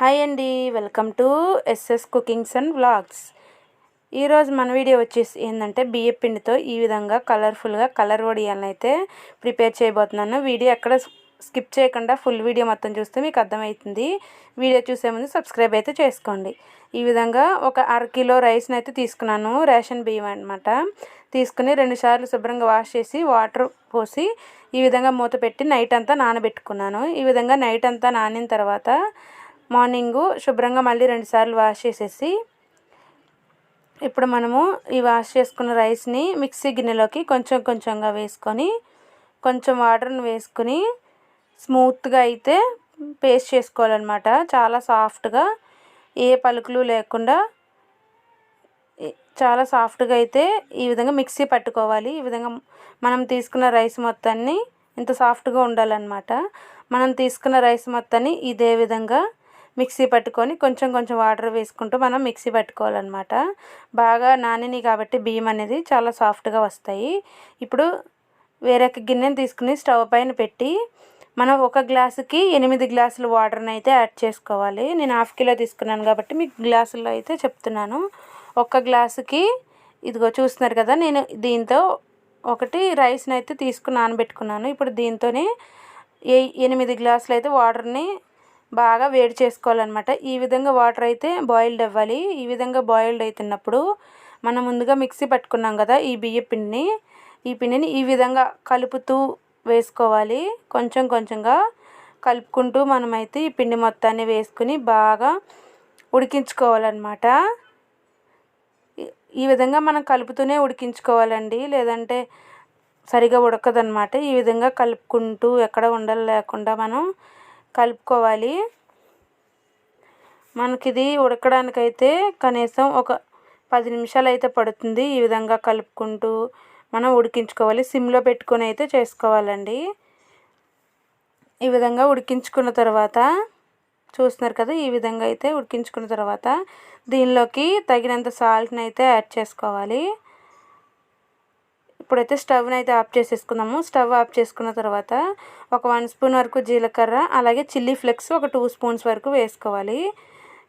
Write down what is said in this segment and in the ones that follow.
Hi అండి welcome to SS cookings and vlogs. ఈరోజు మన వీడియో వచ్చేసి ఏంటంటే బియ్య పిండితో ఈ విధంగా కలర్ఫుల్గా కలర్ వడియాలను అయితే ప్రిపేర్ చేయబోతున్నాను. వీడియో ఎక్కడ స్కిప్ చేయకుండా ఫుల్ వీడియో మొత్తం చూస్తే మీకు అర్థమవుతుంది. వీడియో చూసే ముందు సబ్స్క్రైబ్ అయితే చేసుకోండి. ఈ విధంగా ఒక అర కిలో రైస్ని అయితే తీసుకున్నాను రేషన్ బియ్యం అనమాట తీసుకుని రెండుసార్లు శుభ్రంగా వాష్ చేసి వాటర్ పోసి ఈ విధంగా మూత పెట్టి నైట్ అంతా నానబెట్టుకున్నాను. ఈ విధంగా నైట్ అంతా నానిన తర్వాత మార్నింగు శుభ్రంగా మళ్ళీ రెండుసార్లు వాష్ చేసేసి ఇప్పుడు మనము ఈ వాష్ చేసుకున్న రైస్ని మిక్సీ గిన్నెలోకి కొంచెం కొంచెంగా వేసుకొని కొంచెం వాటర్ని వేసుకుని స్మూత్గా అయితే పేస్ట్ చేసుకోవాలన్నమాట. చాలా సాఫ్ట్గా ఏ పలుకులు లేకుండా చాలా సాఫ్ట్గా అయితే ఈ విధంగా మిక్సీ పట్టుకోవాలి. ఈ విధంగా మనం తీసుకున్న రైస్ మొత్తాన్ని ఇంత సాఫ్ట్గా ఉండాలన్నమాట. మనం తీసుకున్న రైస్ మొత్తాన్ని ఇదే విధంగా మిక్సీ పట్టుకొని కొంచెం కొంచెం వాటర్ వేసుకుంటూ మనం మిక్సీ పట్టుకోవాలన్నమాట. బాగా నానినాయి కాబట్టి బియ్యం అనేది చాలా సాఫ్ట్గా వస్తాయి. ఇప్పుడు వేరే గిన్నెని తీసుకుని స్టవ్ పైన పెట్టి మనం ఒక గ్లాసుకి ఎనిమిది గ్లాసులు వాటర్ని అయితే యాడ్ చేసుకోవాలి. నేను హాఫ్ కిలో తీసుకున్నాను కాబట్టి మీకు గ్లాసుల్లో అయితే చెప్తున్నాను. ఒక గ్లాసుకి ఇదిగో చూస్తున్నారు కదా నేను దీంతో ఒకటి రైస్ని అయితే తీసుకుని నానబెట్టుకున్నాను. ఇప్పుడు దీంతోనే ఎనిమిది గ్లాసులు అయితే వాటర్ని బాగా వేడి చేసుకోవాలన్నమాట. ఈ విధంగా వాటర్ అయితే బాయిల్డ్ అవ్వాలి. ఈ విధంగా బాయిల్డ్ అవుతున్నప్పుడు మనం ముందుగా మిక్సీ పట్టుకున్నాం కదా ఈ బియ్య పిండిని. ఈ పిండిని ఈ విధంగా కలుపుతూ వేసుకోవాలి. కొంచెం కొంచెంగా కలుపుకుంటూ మనమైతే ఈ పిండి మొత్తాన్ని వేసుకుని బాగా ఉడికించుకోవాలన్నమాట. ఈ విధంగా మనం కలుపుతూనే ఉడికించుకోవాలండి. లేదంటే సరిగా ఉడకదనమాట ఈ విధంగా కలుపుకుంటూ ఎక్కడ ఉండలు లేకుండా మనం కలుపుకోవాలి. మనకిది ఉడకడానికైతే కనీసం ఒక పది నిమిషాలు అయితే పడుతుంది ఈ విధంగా కలుపుకుంటూ. మనం ఉడికించుకోవాలి. సిమ్లో పెట్టుకొని అయితే చేసుకోవాలండి. ఈ విధంగా ఉడికించుకున్న తర్వాత చూస్తున్నారు కదా ఈ విధంగా అయితే ఉడికించుకున్న తర్వాత దీనిలోకి తగినంత సాల్ట్ని అయితే యాడ్ చేసుకోవాలి. ఇప్పుడైతే స్టవ్ని అయితే ఆఫ్ చేసేసుకుందాము స్టవ్ ఆఫ్ చేసుకున్న తర్వాత ఒక వన్ స్పూన్ వరకు జీలకర్ర అలాగే చిల్లీ ఫ్లెక్స్ ఒక టూ స్పూన్స్ వరకు వేసుకోవాలి.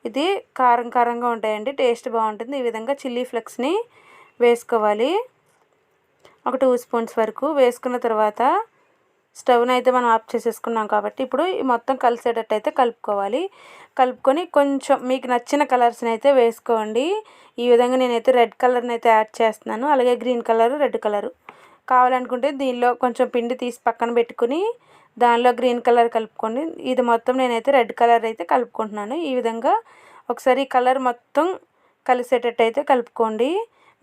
ఇది కారం కారంగా ఉంటాయండి టేస్ట్ బాగుంటుంది. ఈ విధంగా చిల్లీ ఫ్లెక్స్ని వేసుకోవాలి. ఒక టూ స్పూన్స్ వరకు వేసుకున్న తర్వాత స్టవ్ని అయితే మనం ఆఫ్ చేసేసుకున్నాం కాబట్టి ఇప్పుడు మొత్తం కలిసేటట్టు అయితే కలుపుకోవాలి. కలుపుకొని కొంచెం మీకు నచ్చిన కలర్స్ని అయితే వేసుకోండి. ఈ విధంగా నేనైతే రెడ్ కలర్ని అయితే యాడ్ చేస్తున్నాను. అలాగే గ్రీన్ కలర్ రెడ్ కలరు. కావాలనుకుంటే దీనిలో కొంచెం పిండి తీసి పక్కన పెట్టుకుని దానిలో గ్రీన్ కలర్ కలుపుకోండి. ఇది మొత్తం నేనైతే రెడ్ కలర్ అయితే కలుపుకుంటున్నాను. ఈ విధంగా ఒకసారి కలర్ మొత్తం కలిసేటట్టు అయితే కలుపుకోండి.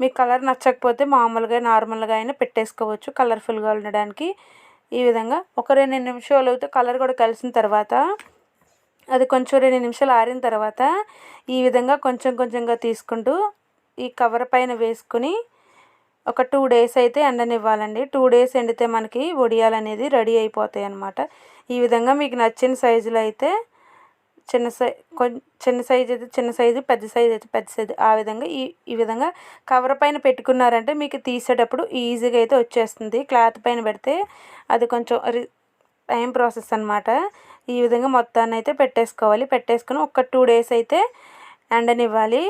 మీకు కలర్ నచ్చకపోతే మామూలుగా నార్మల్గా అయినా పెట్టేసుకోవచ్చు. కలర్ఫుల్గా ఉండడానికి ఈ విధంగా ఒక రెండు నిమిషాలు అయితే కలర్ కూడా కలిసిన తర్వాత అది కొంచెం రెండు నిమిషాలు ఆరిన తర్వాత ఈ విధంగా కొంచెం కొంచెంగా తీసుకుంటూ ఈ కవర్ పైన వేసుకుని ఒక టూ డేస్ అయితే ఎండనివ్వాలండి. టూ డేస్ ఎండితే మనకి వడియాలు అనేది రెడీ అయిపోతాయి అన్నమాట ఈ విధంగా మీకు నచ్చిన సైజులో అయితే చిన్న సై చిన్న సైజు అయితే చిన్న సైజు పెద్ద సైజు అయితే పెద్ద సైజు. ఆ విధంగా ఈ ఈ విధంగా కవర్ పైన పెట్టుకున్నారంటే మీకు తీసేటప్పుడు ఈజీగా అయితే వచ్చేస్తుంది. క్లాత్ పైన పెడితే అది కొంచెం టైం ప్రాసెస్ అనమాట ఈ విధంగా మొత్తాన్ని అయితే పెట్టేసుకోవాలి. పెట్టేసుకుని ఒక టూ డేస్ అయితే ఎండనివ్వాలి.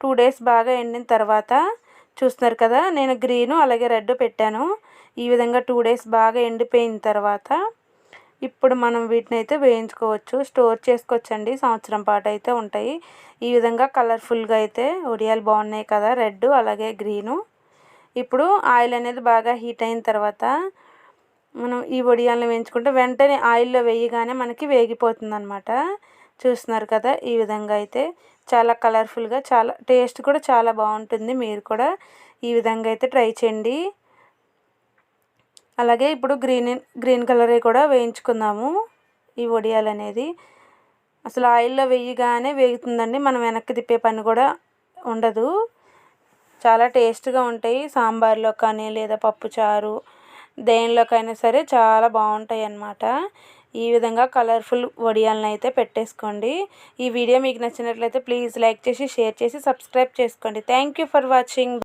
టూ డేస్ బాగా ఎండిన తర్వాత చూస్తున్నారు కదా నేను గ్రీను అలాగే రెడ్ పెట్టాను. ఈ విధంగా టూ డేస్ బాగా ఎండిపోయిన తర్వాత ఇప్పుడు మనం వీటిని అయితే వేయించుకోవచ్చు. స్టోర్ చేసుకోవచ్చండి. సంవత్సరం పాటు అయితే ఉంటాయి. ఈ విధంగా కలర్ఫుల్గా అయితే ఒడియాలు బాగున్నాయి కదా. రెడ్ అలాగే గ్రీను. ఇప్పుడు ఆయిల్ అనేది బాగా హీట్ అయిన తర్వాత మనం ఈ వడియాలను వేయించుకుంటే వెంటనే ఆయిల్లో వేయగానే మనకి వేగిపోతుంది అనమాట చూస్తున్నారు కదా ఈ విధంగా అయితే. చాలా కలర్ఫుల్గా చాలా టేస్ట్ కూడా చాలా బాగుంటుంది. మీరు కూడా ఈ విధంగా అయితే ట్రై చేయండి. అలాగే ఇప్పుడు గ్రీన్ గ్రీన్ కలర్ కూడా వేయించుకుందాము. ఈ వడియాలు అనేది అసలు ఆయిల్లో వేయగానే వేగుతుందండి. మనం వెనక్కి తిప్పే పని కూడా ఉండదు. చాలా టేస్ట్గా ఉంటాయి. సాంబార్లో కానీ లేదా పప్పుచారు దేనిలోకైనా సరే చాలా బాగుంటాయి అన్నమాట. ఈ విధంగా కలర్ఫుల్ వడియాలను అయితే పెట్టేసుకోండి. ఈ వీడియో మీకు నచ్చినట్లయితే ప్లీజ్ లైక్ చేసి షేర్ చేసి సబ్స్క్రైబ్ చేసుకోండి. Thank you for watching.